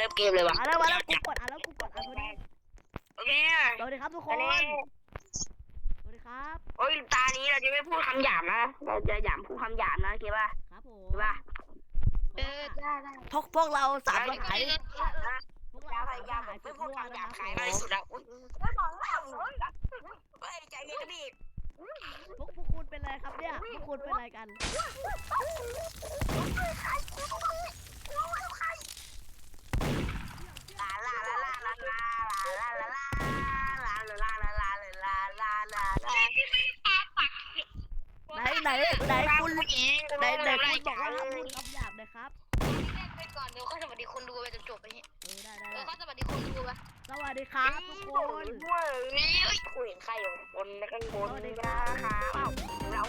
เริ่มเกมเลยว่ะอะแล้วมาแล้วกูกดอะแล้วกูกดอะพอดีโอเคสวัสดีครับทุกคอันนนี้สวัสดีครับโอ้ยตานี้เราจะไม่พูดคำหยาบนะ เราจะหยามพูดคำหยาบนะโอเคป่ะครับผมโอเคป่ะเออพวกพวกเราสามสหายพวกยาเราวสามไปสยาวหายไม่สุดพูดร่วงคำหนะยาบคคายรับมากที่สุดแล้วอุ้ยไม่บอกแล้วเฮ้ยใจเย็นดิพวกพวกคุณเป็นอะไรครับเนี่ยพวกคุณเป็นอะไรกัน ไหนไหนคุณบอกว่าห้ามพูดคำหยาบนะครับ ไปก่อนเดี๋ยวเขาสวัสดีคนดูไปจนจบไปเนี่ยเออได้ได้เอได้อเขาสวัสดีคนดูไปสวัสดีครับทุกคนเว้ยคุยเห็นใครอยู่บนแล้วกันบนนะคะเรา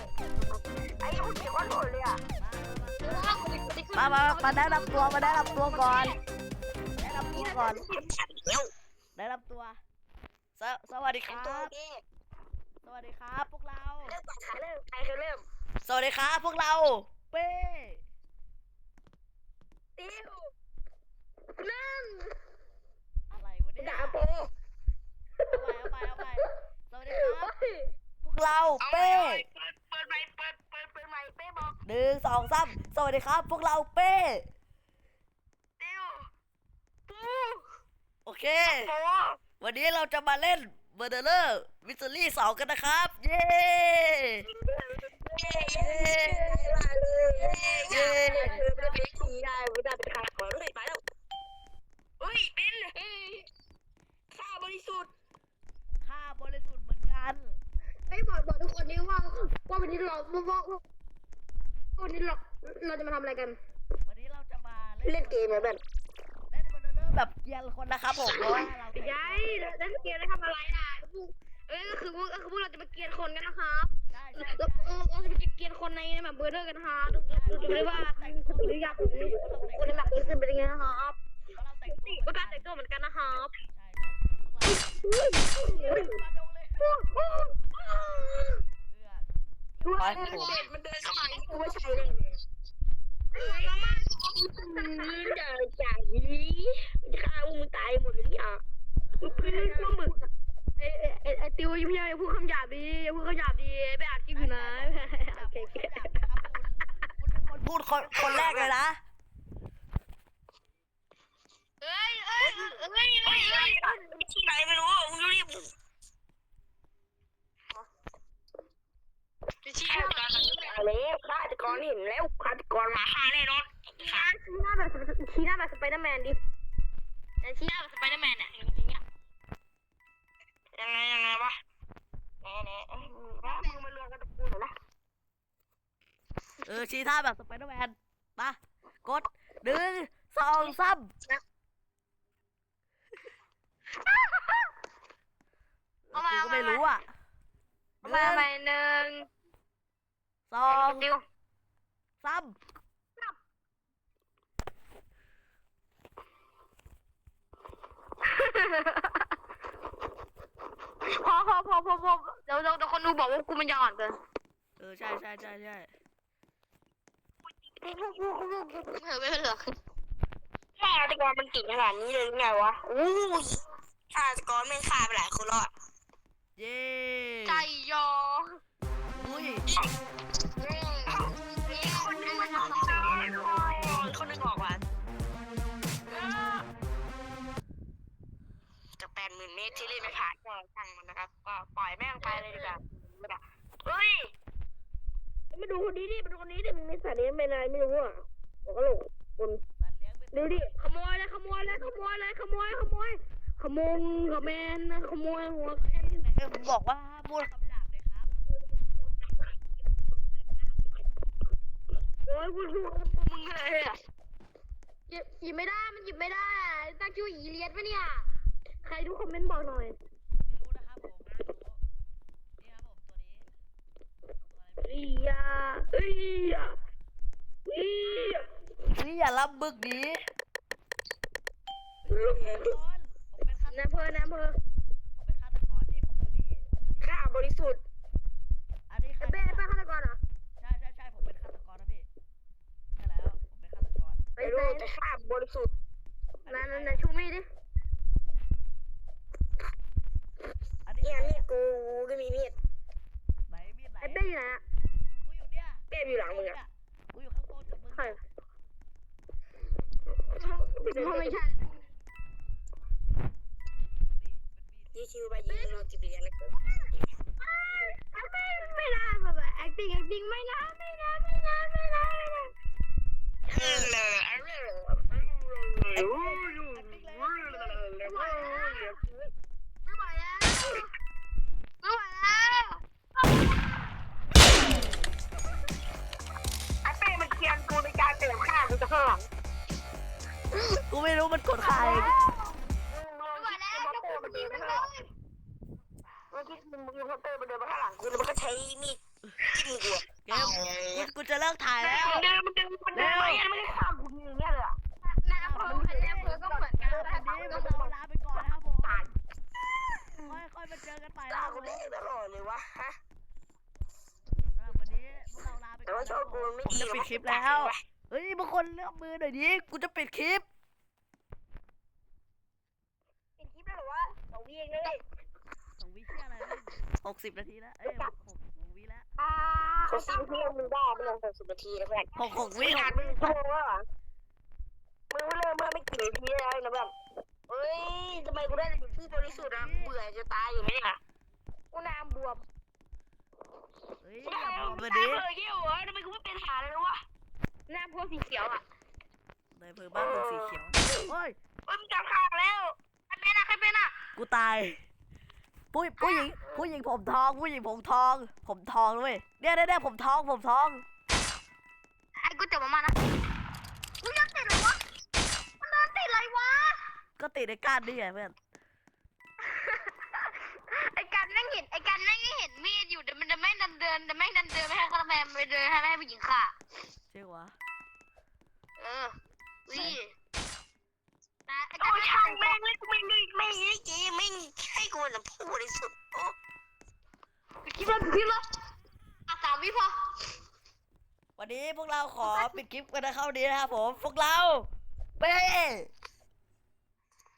ไอ้คุณเดี๋ยวก็โดนเลยอะเออเขาสวัสดีคนดูมามามาแนะนำตัวมาแนะนำตัวก่อนแนะนำตัวก่อนเดี๋ยวแนะนำตัวสสวัสดีคเป็นรัตัวบเด็กสวัสดีครับพวกเรา เริ่มก่อนใครเริ่มใครคือเริ่ม สวัสดีครับพวกเราเป้ติวนั่นอะไรวะเนี่ยดาเอาโปไปเอาไปเอาไปสวัสดีครับ พวกเราเป้เปิดเปิดใหม่เปิดเปิดเปิดใหม่เป้บอกหนึ่งสองสามสวัสดีครับ พวกเราเป้ติวปูโอเค โปวันนี้เราจะมาเล่นเบอร์เดอร์วิสซอรี่สองกันนะครับ เย้ เย้เย้เลยเย้ไม่ได้เป็นขี้ได้ไม่ได้เป็นขาขอเลยไปแล้วเฮ้ยเป็นข้าบริสุทธิ์ค่าบริสุทธิ์เหมือนกันไอ้บอกบอกทุกคนนี้ว่าว่าวันนี้เราว่าว่าวันนี้เราเราจะมาทำอะไรกัน วันนี้เราจะมาเล่นเกมเหรอแบบเล่นบอร์เดอร์แบบเกียร์คนนะครับผมเพราะว่าเรายายเล่นเกมแล้ทำอะไรอะ เอ้ยก็คือพวกก็คือพวกเราจะมาเกลียนคนกันนะครับใช่ใช่เราใช่เออเราจะไปเกลียนคนในแบบเบอร์เดอร์กันนะครับดูดูดูได้ว่าหรืออยากคนในแบบเบอร์เดอร์เป็นยังไงนะครับเพราะเราแต่งตัวก็การแต่งตัวเหมือนกันนะครับใช่ใช่พวกเรามาดงเลยเพื่อไอ้เด็กมันเดินเข้ามากูไม่ใช่เลยจะจ่ายจะฆ่ามึงตายหมดเลยเนี่ยมึงเป็นพวกมึง ไอ้ไอ้ไอ้ไอ้ติวอย่าพูดอย่าพูดคำหยาบดีอย่าพูดคำหยาบดีไปอัดคลิปอยู่นะโอเคโอเค คนคนแรกเลยนะเอ้ยเอ้ยเอ้ยเอ้ยเฮ้ยเฮ้ยที่ไหนไม่รู้อะมึงรีบชี้ฆาตกรแล้วฆาตกรเห็นแล้วฆาตกรมาฆ่าแน่นอนชี้หน้าแบบชี้หน้าแบบสไปเดอร์แมนดิชี้หน้าแบบ ชี้ท่าแบบสไปเดอร์แมนมากดหนึ่งสองสามกูก็ไม่รู้อะหมานึ่งใหม่หนึ่งสองดิวสามพอพอพอพอพอเดี๋ยวเดี๋ยวคนดูบอกว่ากูมันยอ่อนเกินเออใช่ใช่ใช่ใช่เออ ไม่เป็นไรฆาตกรมันเก่งขนาดนี้เลยไงวะอู้ยฆาตกรไม่ฆ่าไปหลายคนแล้วเย้ไก่ยออุ้ยคนนึงมันออกคนนึงออกว่ะจะแปดหมื่นเมตรที่เล่นไม่ผ่านก็ช่างมันนะครับ ก็ปล่อยแม่งไปเลยดีกว่าไม่ได้เฮ้ย มาดูคนนี้ดิมาดูคนนี้ดิมึงไม่ใส่นี้เป็นอะไรไม่รู้อะบอกก็หลงคนสัตว์เลี้ยงเป็นดูดิขโมยเลยขโมยเลยขโมยเลยขโมยขโมยขโมยขโมยนะขโมยหัวเฮ้ยไหนผมบอกว่าห้ามพูดคำหยาบเลยครับโอ้ยกูดูมึงเลยอะหยิบหยิบไม่ได้มันหยิบไม่ได้ตั้งชื่ออีเลียนปะเนี่ย ใครดูคอมเมนต์บอกหน่อย ไม่รู้นะครับผมไม่รู้นี่ครับผมตัวนี้ตัว อะไรอียาอียาอียานี่อย่าล้ำบึกดีลุงก่อนผมเป็นฆาตนายอำเภอนายอำเภอผมเป็นฆาตกรนี่ผมอยู่นี่ผมอยู่นี่ข้าบริสุทธิ์อันนี้ไอ้ฆาตเป้กไอ้เป้รฆาตกรเหรอใช่ใช่ใช่ผมเป็นฆาตกรนะพี่ใช่แล้วผมเป็นฆาตกรไปไม่ไหนรู้แต่ข้าบริสุทธิ์อันนั่นนั่นนั่นชูมีดดิ ชิวไปยิงเราจิบเรียนแล้วก็ไม่ไม่ได้แบบ acting acting ไม่ได้ไม่ได้ไม่ได้ไม่ได้ไม่ได้เออเลยเออเลยไม่ไหล้วไม่ไหวแล้วไอเป้มันเคียนกูในการเตะข้ากูจะหลังกูไม่รู้มันกดใคร มึงมึงเขาเตะมันเดินมาข้างหลังกูแล้วมันก็ใช้มีดจิ้มกูเกมกูกูจะเลิกถ่ายแล้ว มันเดินมันเดินมันเดินไปไม่ได้ข้ามกูอย่างเงี้ยเลยอะน้ำเขาอันนี้เพื่อก็เหมือนกันวันแต่นี้เขาพก็เราลาไปก่อนนะครับผมตายค่อยๆมาเจอกันใหม่ตานะคกูรับผมเละตลอดเลยวะฮะสำหรับวันนี้พวกเราลาไปแต่ก่อนว่าชนะอบครับผกูมไม่ดีจะปิดคลิปแล้ว เฮ้ยบางคนเลือกมือหน่อยดิ กูจะปิดคลิปปิดคลิปแล้วหรอวะสองวิเองเลยสอง วิเชี่ยอะไรหกสิบนาทีแล้วเอ้ยหกหกวิแล้วอ่าเขาซิงเพื่อนมึงได้ไม่ลงหกสิบนาทีแล้วเพื่อนหกหกวิงานมึงโทรว่ามึงเริ่มเมื่อไม่กี่นาทีแล้วนะแบบเฮ้ยทำไมกูได้แต่ผู้บริสุทธิ์อะเบื่อจะตายอยู่ไหมเนี่ยกูน้ำบวมเฮ้ยกูอย่าได้บอกเลมายดิเยี่ยวเหรอทำไมกูไม่เป็นหาเลยวะน้ำพวกสีเขียวอะในอำเภอบ้านมึงสีเขียวโอ้ยเฮ้ยมึงจับขางแล้วใครเป็นอะใครเป็นอะกูตาย ผู้ผู้หญิงผู้หญิงผมทอง ผู้หญิงผมทอง ผมทองด้วยเนี่ยเนี่ยเนี่ยผมทองผมทองไอ้กูจับมานะมึงยังติดเลยวะมันเดินติดอะไรวะ ก็ติดในก้านนี่ไงเพื่อนไอ้กันแม่งเห็นไอ้กันแม่งเห็นมีดอยู่แต่มันจะไม่ดันเดินแต่แม่งดันเดินไม่ให้กระแมไปเดินให้ไม่ให้ผู้หญิงค่ะเชื่อวะเออวิแต่ไอ้กัโอ้นยไม่ช่างแม่แม่งเลยกูไม่ไม่ไม่ได้จีไม่ กูเป็นผู้บริสุทธิ์โอ้คิดว่าคิดว่าอะสามวิพอวันนี้พวกเราขอปิดคลิปกันนะเข้านี้นะครับผม พวกเราเป้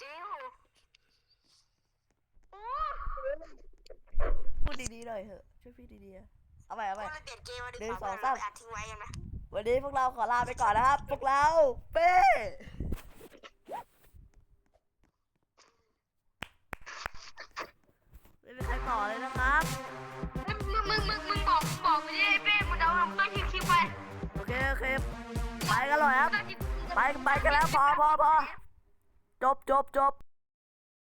จิ๋วโอ้พูดดีๆหน่อยเถอะช่วยพี่ดีๆเอาไปเอาไปเปลี่ยนเกมมาดีหนึ่กงว่าสองสามเราอัดทิ้งไว้ยังไงวันนี้พวกเราขอลาไปก่อนนะครับ พวกเราเป้ไม่มีใคร ต่อเลยนะครับ มึงมึงมึงมึงบอกบอกไปดิไอ้เป้มึงจะเอาทำต้นคลิปคลิปไปโอเคโอเคไปกันเลยครับ ต้นคลิปไปไปกันแล้วพอพอพอจบจบจบ